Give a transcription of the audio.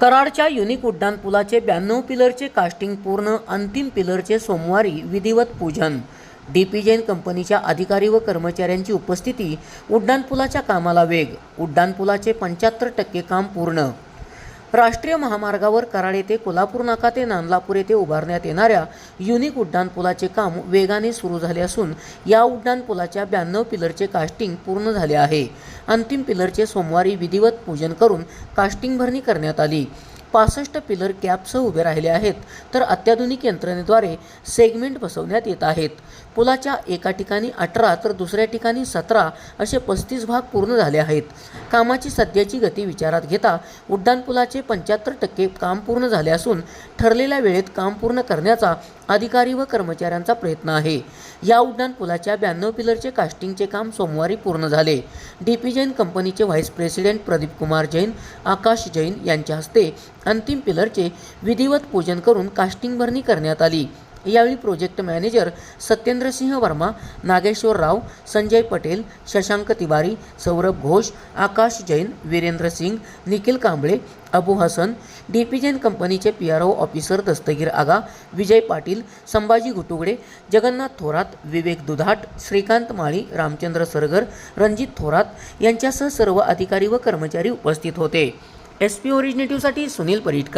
कराडच्या युनिक उड्डाणपुलाचे ब्याण्णव पिलरचे कास्टिंग पूर्ण अंतिम पिलरचे सोमवारी विधिवत पूजन. डी पी जैन कंपनीच्या अधिकारी व कर्मचाऱ्यांची उपस्थिती उड्डाणपुलाच्या कामाला वेग उड्डाणपुलाचे पंच्याहत्तर टक्के काम पूर्ण. राष्ट्रीय महामार्गावर कराड येथे कोल्हापूर नाका ते नांदलापूर येथे उभारण्यात येणाऱ्या युनिक उड्डाणपुलाचे काम वेगाने सुरू झाले असून या उड्डाणपुलाच्या ब्याण्णव पिलरचे कास्टिंग पूर्ण झाले आहे. अंतिम पिलरचे सोमवारी विधिवत पूजन करून कास्टिंग भरणी करण्यात आली. पासष्ट पिलर कॅपसह उभे राहिले आहेत तर अत्याधुनिक यंत्रणेद्वारे सेगमेंट बसवण्यात येत आहेत. पुलाच्या एका ठिकाणी अठरा तर दुसऱ्या ठिकाणी सतरा असे पस्तीस भाग पूर्ण झाले आहेत. कामाची सध्याची गती विचारात घेता उड्डाणपुलाचे पंच्याहत्तर टक्के काम पूर्ण झाले असून ठरलेल्या वेळेत काम पूर्ण करण्याचा अधिकारी व कर्मचाऱ्यांचा प्रयत्न आहे. या उड्डाणपुलाच्या ब्याण्णव पिलरचे कास्टिंगचे काम सोमवारी पूर्ण झाले. डी पी जैन कंपनीचे व्हाईस प्रेसिडेंट प्रदीप कुमार जैन आकाश जैन यांच्या हस्ते अंतिम पिलरचे विधिवत पूजन करून कास्टिंग भरणी करण्यात आली. यावेळी project manager Satyendrasingh Verma Nageshwar Rao Sanjay Patel Shashank Tiwari Saurabh Ghosh Akash Jain Virendra Singh Nikhil Kamble Abu Hasan D P Jain कंपनीचे P R O officer Dastagir Aga Vijay Patil Sambhaji Ghutugade Jagannath Thorat Vivek Dudhat Shrikant Mali Ramchandra Sargar Ranjit Thorat यांच्यासह सर्व अधिकारी व कर्मचारी उपस्थित होते. S P ओरिजिनेटिव्हसाठी सुनील परीट